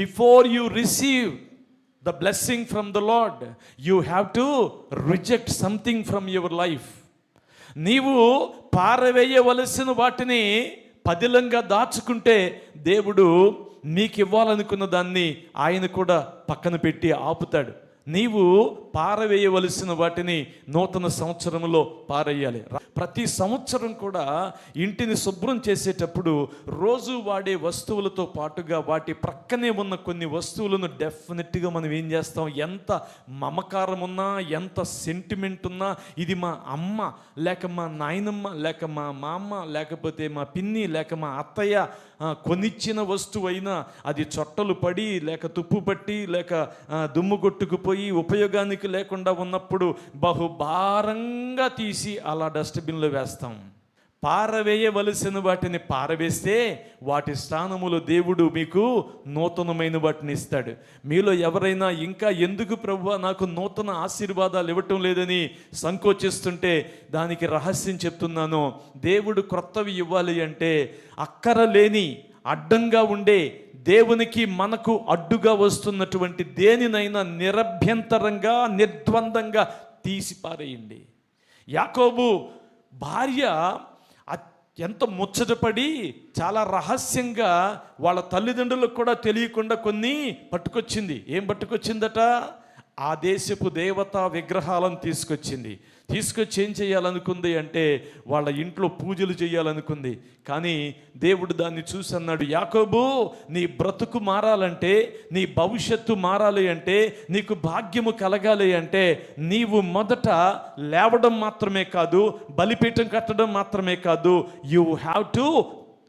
Before you receive the blessing from the lord you have to reject something from your life నీవు పారవేయవలసిన వాటిని పదిలంగా దాచుకుంటే దేవుడు నీకు ఇవ్వాలనుకున్న దాన్ని ఆయన కూడా పక్కన పెట్టి ఆపుతాడు. నీవు పారవేయవలసిన వాటిని నూతన సంవత్సరంలో పారేయాలి. ప్రతి సంవత్సరం కూడా ఇంటిని శుభ్రం చేసేటప్పుడు రోజు వాడే వస్తువులతో పాటుగా వాటి ప్రక్కనే ఉన్న కొన్ని వస్తువులను డెఫినెట్గా మనం ఏం చేస్తాం? ఎంత మమకారం ఉన్నా ఎంత సెంటిమెంట్ ఉన్నా ఇది మా అమ్మ లేక మా నాయనమ్మ లేక మా మామ లేకపోతే మా పిన్ని లేక మా అత్తయ్య కొనిచ్చిన వస్తువు అయినా అది చొట్టలు పడి లేక తుప్పు పట్టి లేక దుమ్ము కొట్టుకుపోయి ఉపయోగానికి లేకుండా ఉన్నప్పుడు బహుభారంగా తీసి అలా డస్ట్బిన్లో వేస్తాం. పారవేయవలసిన వాటిని పారవేస్తే వాటి స్థానములో దేవుడు మీకు నూతనమైన వాటిని ఇస్తాడు. మీలో ఎవరైనా ఇంకా ఎందుకు ప్రభు నాకు నూతన ఆశీర్వాదాలు ఇవ్వటం లేదని సంకోచిస్తుంటే దానికి రహస్యం చెప్తున్నాను. దేవుడు క్రొత్తవి ఇవ్వాలి అంటే అక్కర లేని అడ్డంగా ఉండే దేవునికి మనకు అడ్డుగా వస్తున్నటువంటి దేనినైనా నిరభ్యంతరంగా నిర్ద్వందంగా తీసిపారేయండి. యాకోబు భార్య ఎంత ముచ్చటపడి చాలా రహస్యంగా వాళ్ళ తల్లిదండ్రులకు కూడా తెలియకుండా కొన్ని పట్టుకొచ్చింది. ఏం పట్టుకొచ్చిందట? ఆ దేశపు దేవతా విగ్రహాలను తీసుకొచ్చింది. తీసుకొచ్చి ఏం చేయాలనుకుంది అంటే వాళ్ళ ఇంట్లో పూజలు చేయాలనుకుంది. కానీ దేవుడు దాన్ని చూసి అన్నాడు యాకోబు నీ బ్రతుకు మారాలంటే నీ భవిష్యత్తు మారాలి అంటే నీకు భాగ్యము కలగాలి అంటే నీవు మొదట లేవడం మాత్రమే కాదు బలిపీఠం కట్టడం మాత్రమే కాదు you have to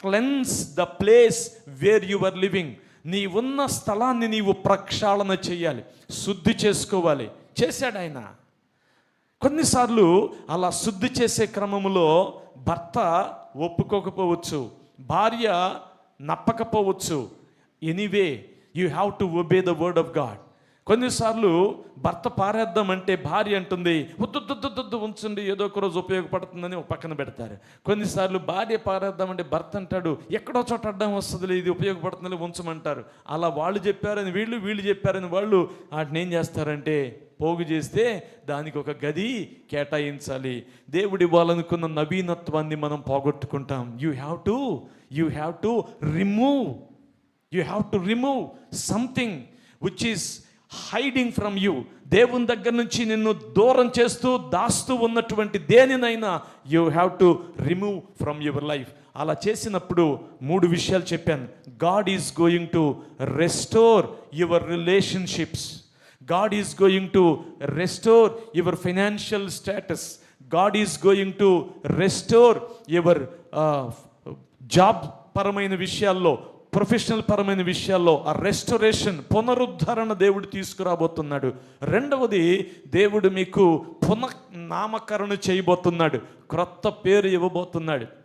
cleanse the place where you are living. నీ ఉన్న స్థలాన్ని నీవు ప్రక్షాళన చేయాలి శుద్ధి చేసుకోవాలి. చేశాడు ఆయన. కొన్నిసార్లు అలా శుద్ధి చేసే క్రమంలో భర్త ఒప్పుకోకపోవచ్చు భార్య నప్పకపోవచ్చు. Anyway you have to obey the word of God కొన్నిసార్లు భర్త పారేద్దామంటే భార్య అంటుంది వద్దు ఉంచండి ఏదో ఒక రోజు ఉపయోగపడుతుందని ఒక పక్కన పెడతారు. కొన్నిసార్లు భార్య పారేద్దామంటే భర్త అంటాడు ఎక్కడో చోట అడ్డం వస్తుంది ఇది ఉపయోగపడుతుందని ఉంచమంటారు. అలా వాళ్ళు చెప్పారని వీళ్ళు వీళ్ళు చెప్పారని వాళ్ళు వాటిని ఏం చేస్తారంటే పోగు చేస్తే దానికి ఒక గది కేటాయించాలి. దేవుడు ఇవ్వాలనుకున్న నవీనత్వాన్ని మనం పోగొట్టుకుంటాం. You have to you have to remove you have to remove something which is hiding from you దేవుని దగ్గర నుంచి నిన్ను దూరం చేస్తూ దాస్తూ ఉన్నటువంటి దేనినైనా you have to remove from your life అలా చేసినప్పుడు మూడు విషయాలు చెప్పాను. God is going to restore your relationships God is going to restore your financial status God is going to restore your job పరమైన విషయాల్లో ప్రొఫెషనల్ పరమైన విషయాల్లో ఆ రెస్టరేషన్ పునరుద్ధరణ దేవుడు తీసుకురాబోతున్నాడు. రెండవది దేవుడు మీకు పునః నామకరణ చేయబోతున్నాడు. క్రొత్త పేరు ఇవ్వబోతున్నాడు.